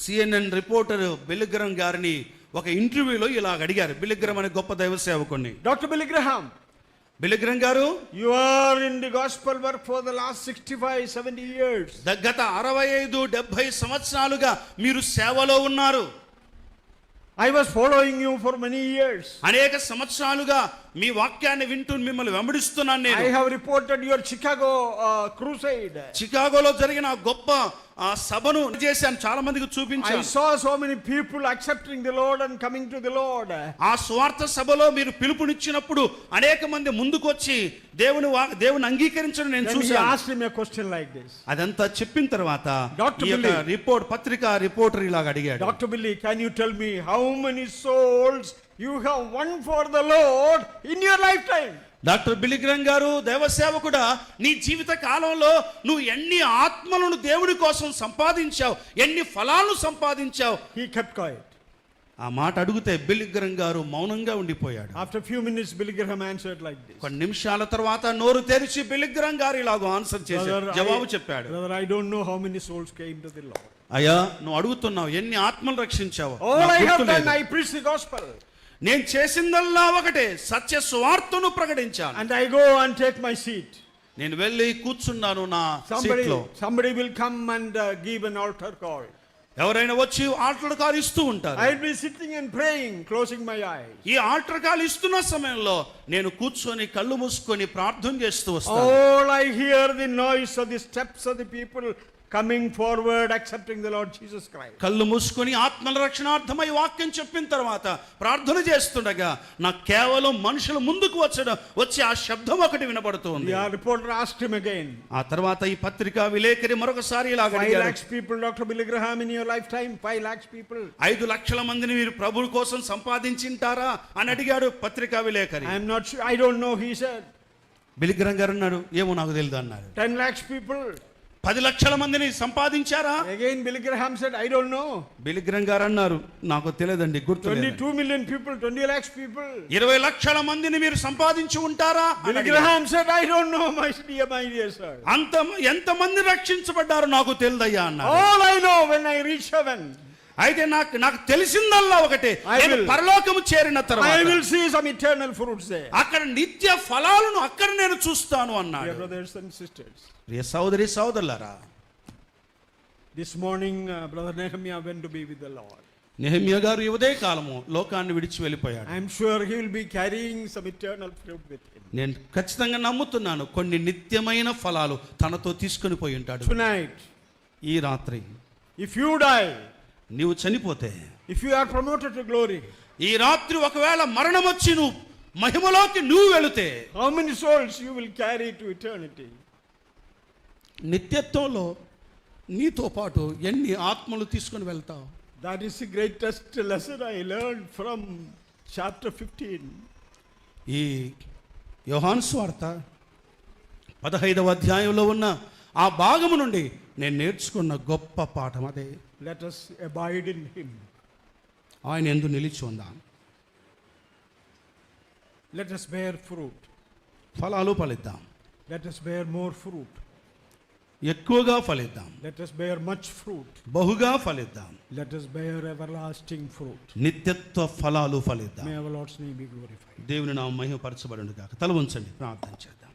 CNN reporter బిలిగ్రమ్ గారిని ఒక ఇంటర్వ్యూలో ఇలా అడిగారు బిలిగ్రమ్ అనే గొప్ప దైవ సేవకుణ్ణి Dr. Billy Graham, బిలిగ్రమ్ గారు you are in the gospel work for the last 65, 70 years. ద- గత అరవై ఐదు డెబ్బై సంవత్సరాలుగా మీరు సేవలో ఉన్నారు I was following you for many years. అనేక సంవత్సరాలుగా మీ వాక్యాన్ని వింటూ మిమ్మల్ని వెంబడిస్తున్నాను నేను. I have reported your Chicago crusade చికాగోలో జరిగిన గొప్ప ఆ సభను చేశాను చాలా మందికి చూపించాను. I saw so many people accepting the lord and coming to the lord ఆ స్వార్థ సభలో మీరు పిలుపునిచ్చినప్పుడు అనేక మంది ముందుకొచ్చి దేవుని దేవుని అంగీకరించడం నేను చూసాను asked me question like this అదంతా చెప్పిన తర్వాత డాక్టర్ బిల్ రిపోర్ట్ పత్రిక రిపోర్టర్ ఇలా అడిగాడు. Doctor Billy can you tell me how many souls you have won for the lord in your life time doctor Billy Graham గారు దేవసేవకుడా నీ జీవిత కాలంలో నువ్వు ఎన్ని ఆత్మలను దేవుడి కోసం సంపాదించావు ఎన్ని ఫలాలు సంపాదించావు? హీ కెప్ట్ కాయట్ ఆ మాట అడిగితే బిలిగ్రం గారు మౌనంగా ఉండిపోయాడు. After few minutes Billy Graham answer like this కొన్ని నిమిషాల తర్వాత నోరు తెరిచి బిలిగ్రం గారు ఇలాగ ఆన్సర్ చేశారు జవాబు చెప్పాడు. Brother I don't know how many souls came to the lord అయ్యా నువ్వు అడుగుతున్నావు ఎన్ని ఆత్మలు రక్షించావు? All I have done I preach the gospel నేను చేసిందల్లా ఒకటే సత్య స్వార్థను ప్రకటించాను. And I go and take my seat నేను వెళ్ళి కూర్చున్నాను నా సీట్లో. Somebody will come and give an altar call ఎవరైనా వచ్చి ఆల్టర్ కాల్ ఇస్తూ ఉంటారు. I be sitting and praying closing my eye ఈ ఆల్టర్ కాల్ ఇస్తున్న సమయంలో నేను కూర్చొని కళ్ళు మూసుకొని ప్రార్థన చేస్తూ వస్తాను. All I hear the noise of the steps of the people coming forward accepting the lord Jesus Christ కళ్ళు మూసుకొని ఆత్మల రక్షణార్థమై వాక్యం చెప్పిన తర్వాత ప్రార్థన చేస్తుండగా నా కేవలం మనుషులు ముందుకు వచ్చడం వచ్చి ఆ శబ్దం ఒకటి వినబడుతుంది. ఆ రిపోర్టర్ ఆస్క్డ్ హిమ్ అగైన్ ఆ తర్వాత ఈ పత్రిక విలేకరి మరొకసారి ఇలా అడిగారు. 5 లక్షల people doctor Billy Graham in your life time 5 లక్షల పీపుల్ 5 లక్షల మందిని మీరు ప్రభు కోసం సంపాదించింటారా? అని అడిగాడు పత్రిక విలేకరి. I am not I don't know he said Billy Graham గారు అన్నాడు ఏమో నాకు తెలియదు అన్నారు 10 లక్షల పీపుల్ పది లక్షల మందిని సంపాదించారా? Again Billy Graham said I గారు అన్నారు నాకు తెలియదండి గుర్తు 22 మిలియన్ పీపుల్ 20 లక్షస్ పీపుల్ 20 లక్షల మందిని మీరు సంపాదించి ఉంటారా? Billy Graham said I my dear my dear అంత ఎంత మంది రక్షించబడ్డారు నాకు తెలియదయ్యా అన్నారు. All I know when reach heaven అయితే నాకు నాకు తెలిసిందల్లా ఒకటి. పరలోకము చేరిన తర్వాత అక్కడ నిత్య ఫలాలను అక్కడ నేను చూస్తాను అన్నా సోదరి సోదరులరా this morning brother Nehemiah went to be with the lord Nehemiah గారు ఇవదే కాలము లోకాన్ని విడిచి వెళ్ళిపోయాడు. I'm sure he will be carrying some eternal fruit with him నేను ఖచ్చితంగా నమ్ముతున్నాను కొన్ని నిత్యమైన ఫలాలు తనతో తీసుకొని పోయి ఉంటాడు. టునైట్ ఈ రాత్రి ఇఫ్ యు డై నీవు చనిపోతే if you are promoted to glory, ఈ రాత్రి ఒకవేళ మరణం వచ్చి నువ్వు మహిమలోకి నువ్వు వెళితే how many souls you will carry to eternity? నిత్యత్వంలో నీతో పాటు ఎన్ని ఆత్మలు తీసుకొని వెళ్తావు That is the greatest lesson I learned from chapter 15. ఈ యోహాను స్వార్త పదహైదవ అధ్యాయంలో ఉన్న ఆ భాగము నుండి నేను నేర్చుకున్న గొప్ప పాఠం అదే let us abide in him ఆయన ఎందు నిలిచి ఉందా. లెట్ అస్ బేర్ ఫ్రూట్ ఫలాలు ఫలిద్దాం. Let us bear more fruit ఎక్కువగా ఫలిద్దాం. Let us bear much fruit బహుగా ఫలిద్దాం. Let us bear everlasting fruit నిత్యత్వ ఫలాలు ఫలిద్దాం. దేవుని నా మహిమ పరచబడి కాక తల ఉంచండి ప్రార్థన చేద్దాం.